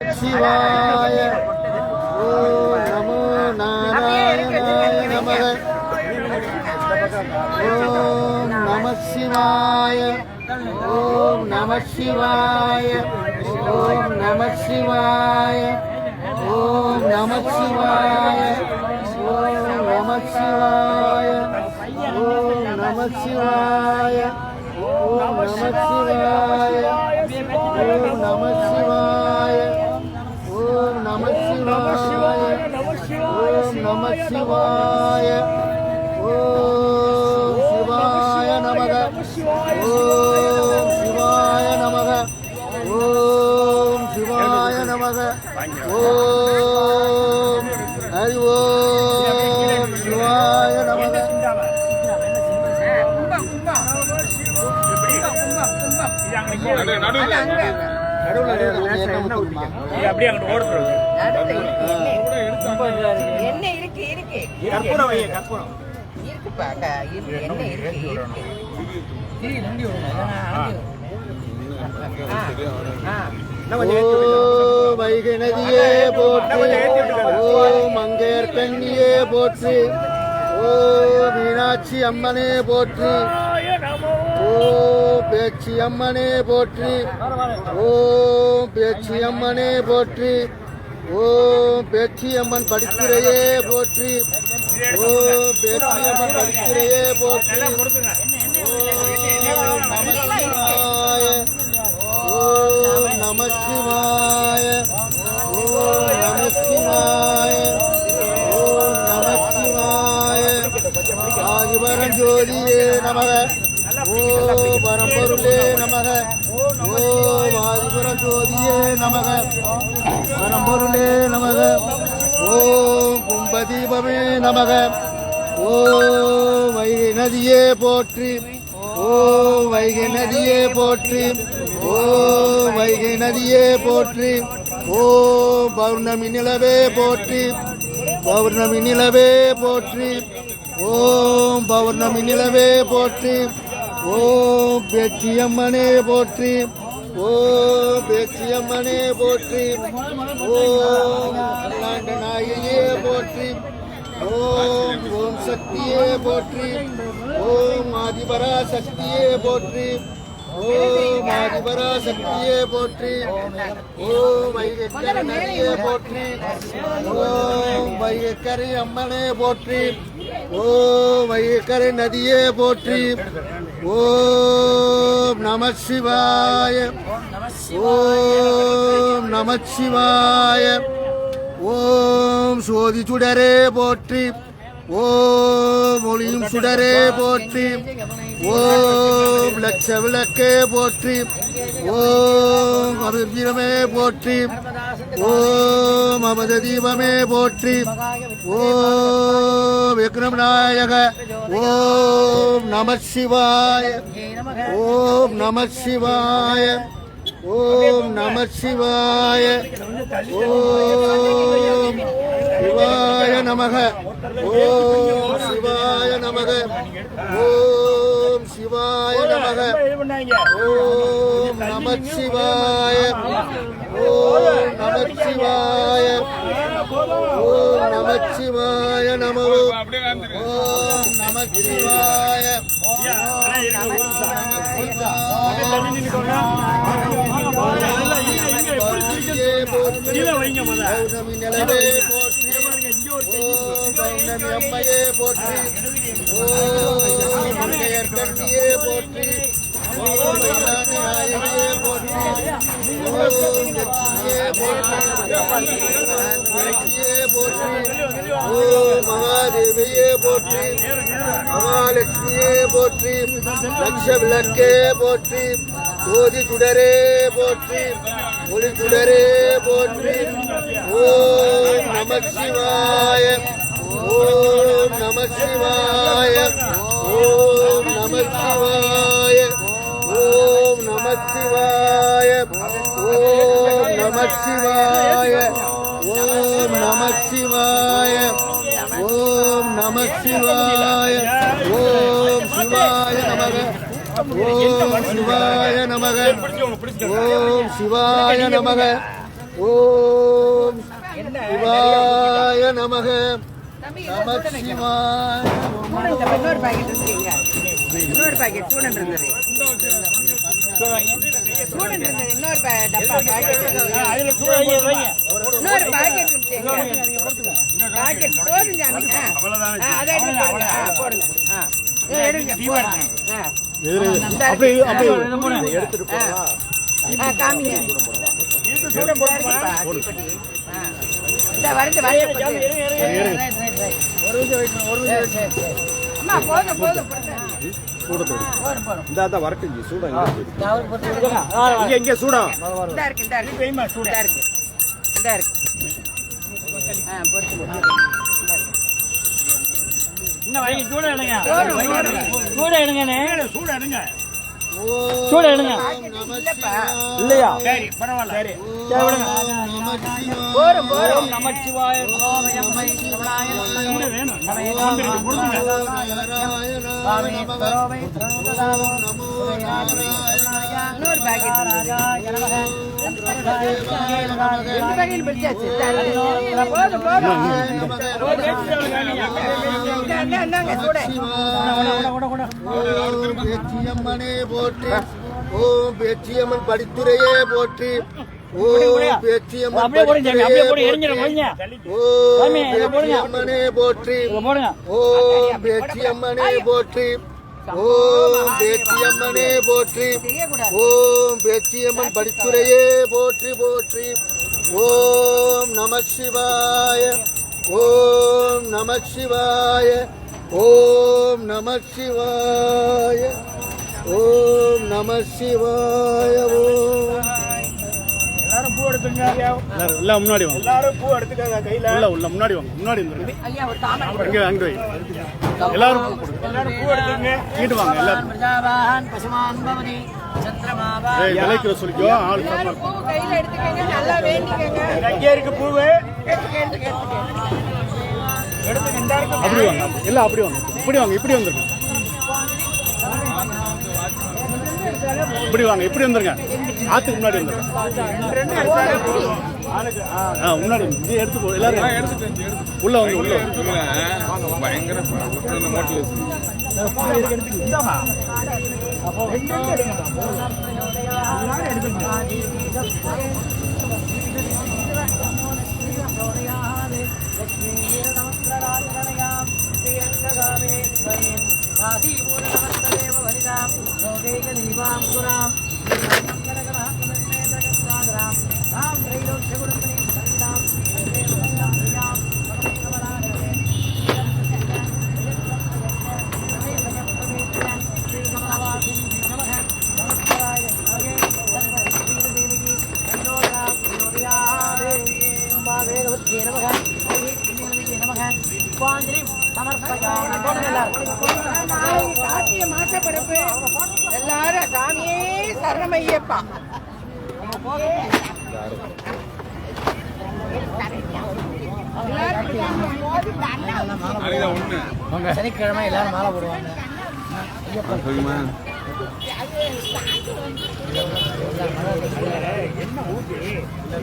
शिवाय ओ नमो नारायणाय नमः ओम नमः शिवाय ओम नमः शिवाय ओम नमः शिवाय ओम नमः शिवाय ओम नमः शिवाय ओम नमः शिवाय ओम नमः शिवाय ओम नमः நம சிவாய. ஓம் சிவாய நமக. ஓம் சிவாய நமக. ஓம் சிவாய நமக. ஓம் ஹரி ஓம் சிவாய நமக. அப்படியே அங்கிட்டு ஓடுறது என்ன இருக்கு இருக்கு. கற்பூரம் வைய கற்பூரம். இருக்குப்பா என்ன இருக்கு. இருக்கு? ஆ. ஓ வைகை நதியே போற்றி. ஓ மங்கையர் பெண்ணியே போற்றி. ஓ மீனாட்சி அம்மனே போற்றி. ஓ பேச்சி அம்மனே போற்றி. ஓ பேச்சி அம்மனே போற்றி. ஓம் பேச்சியம்மன் படித்துறையே போற்றி. ஓம் பேச்சியம்மன் படித்துறையே போற்றி. ஓம் நமசிவாய ஓம் நமசிவாய ஓம் நமசிவாய ஓம் நமசிவாய ஆதிபரம் ஜோதியே நமக. பரம்பொருளே நமக. ஓ ஆதிபரம் ஜோதியே நமக. பரம்பொருளே நமக. ஓம் கும்பதீபமே நமக. ஓ வைகை நதியே போற்றி. ஓ வைகை நதியே போற்றி. ஓ வைகை நதியே போற்றி. ஓ பௌர்ணமி நிலவே போற்றி. பௌர்ணமி நிலவே போற்றி. ஓம் பௌர்ணமி நிலவே போற்றி. ஓம் பேச்சியம்மனே போற்றி ஓம் பேச்சியம்மனே போற்றி ஓம் அல்லாண்ட நாயகியே போற்றி ஓம் ஓம் சக்தியே போற்றி ஓம் ஆதிபரா சக்தியே போற்றி ஓம் ஆதிபரா சக்தியே போற்றி ஓம் வைகக்கரை நதியே போற்றி ஓம் வைகக்கரை அம்மனே போற்றி ஓம் வைகக்கரை நதியே போற்றி ஓம் நம சிவாய. ஓம் நம சிவாய. ஓம் சோதி சுடரே போற்றி. ஓம் ஒளியும் சுடரே போற்றி. ஓம் லட்ச விளக்கே போற்றி. ஓம் அபிர்வீரமே போற்றி. ஓம் அமத தீபமே போற்றி. ஓம் விக்ரம் நாயக ஓம் நம சிவாய. ஓம் நம சிவாய. ஓம் நம சிவாய. ஓம் சிவாய நமக. ஓம் சிவாய நமக. ஓம் சிவாய நமக ஓம் நம சிவாய ஓம் நம சிவாய ஓம் நம சிவாய நமோ ஓம் நம சிவாய நிலவே போற்றி ஓம் பௌர்ணமி அம்மையே போற்றி ஓம் மங்கையர் கண்ணியே போற்றி ஓம் மயிலான நாயகியே போற்றி ஓம் லட்சுமியே போற்றி லட்சுமியே போற்றி ஓம் மகாதேவியே போற்றி மகாலட்சுமியே போற்றி லட்ச விளக்கே போற்றி ஓதி சுடரே போற்றி ஒளி போற்றி. ஓம் நம சிவாய. ஓம் நம சிவாய. ஓம் நம சிவாய. ஓம் நம சிவாய. ஓம் நம சிவாய. ஓம் நம சிவாய. ஓம் நம சிவாய. ஓம் சிவாய நமக. சிவாய நமக. ஓம் சிவாய நமக. ஓம் சிவாய நமக. நம சிவாய இன்னொரு பாக்கெட் இருக்குங்க இன்னொரு பாக்கெட் ஸ்டூடண்ட் இருந்தது ஸ்டூடண்ட் இருந்தது இன்னொரு டப்பா பாக்கெட் இன்னொரு பாக்கெட் பாக்கெட் அதை போடுங்க. ஆ, எடுங்க காமிங்க சூட போட்டு இருக்குப்பா, தீப்பெட்டி. ஆ. இந்த வருது வருது போட்டு. Right, right, right. ஒரு நிமிஷம் வைக்கணும் ஒரு சரி, சரி, சரி. அம்மா போதும் போதும் போடுங்க. சூடத்தோடு போதும் போதும் இந்த வரட்டு சூடம் இங்க இங்க சூடம் இருக்கு பொறுத்து இன்னும் வைங்க சூட எடுங்க. சூட எடுங்கண்ணே. சூட எடுங்க. சூட எடுங்க. இல்லையா? சரி பரவாயில்ல. சரி. சரி விடுங்க நம சிவாய போரும் போரும் நமச்சிவாய சோமயம்மை கமலாய சூட வேணும். வந்துருக்கு கொடுத்துங்க இன்னொரு பாக்கெட் பேச்சியம்மனே போற்றி. ஓம் பேச்சியம்மன் படித்துறையே போற்றி. ஓம் பேச்சியம்மன் ஓம். பேச்சியம்மனே போற்றி. ஓம் பேச்சியம்மனே போற்றி. ஓம் பேச்சியம்மனே போற்றி. ஓம் பேச்சியம்மன் படித்துறையே போற்றி போற்றி. ஓம் நம சிவாய. ஓம் நம சிவாய. ஓம் நம சிவாய. ஓம் நம சிவாய. ஓம். எல்லாரும் பூ எடுத்துங்க எல்லாம் முன்னாடி வாங்க. எல்லாரும் பூ எடுத்துக்கங்க கையில. உள்ள உள்ள முன்னாடி வாங்க. முன்னாடி அங்க எல்லாரும் பூ கொடுங்க. எல்லாரும் பூ எடுத்துங்க இங்கிட்டு வாங்க எல்லாரும். ஏய் விலைக்கிற சொல்லிக்கோ. ஆள் கையில எடுத்துக்கங்க. நல்லா வேண்டிக்கங்க. அங்கே இருக்கு பூவு? எடுத்துக்க அப்படி வாங்க. எல்லாம் அப்படி வாங்க. இப்படி வாங்க இப்படி வந்துருங்க. இப்படி வாங்க இப்படி வந்துருங்க. ஆத்துக்கு முன்னாடி வந்துருங்க. முன்னாடி. இது எடுத்து போ எல்லாரும் எடுத்து உள்ள வந்து உள்ள. பயங்கர राम राम சரணமையப்பா சனிக்கிழமை எல்லாரும் மாலை போடுவாங்க. என்ன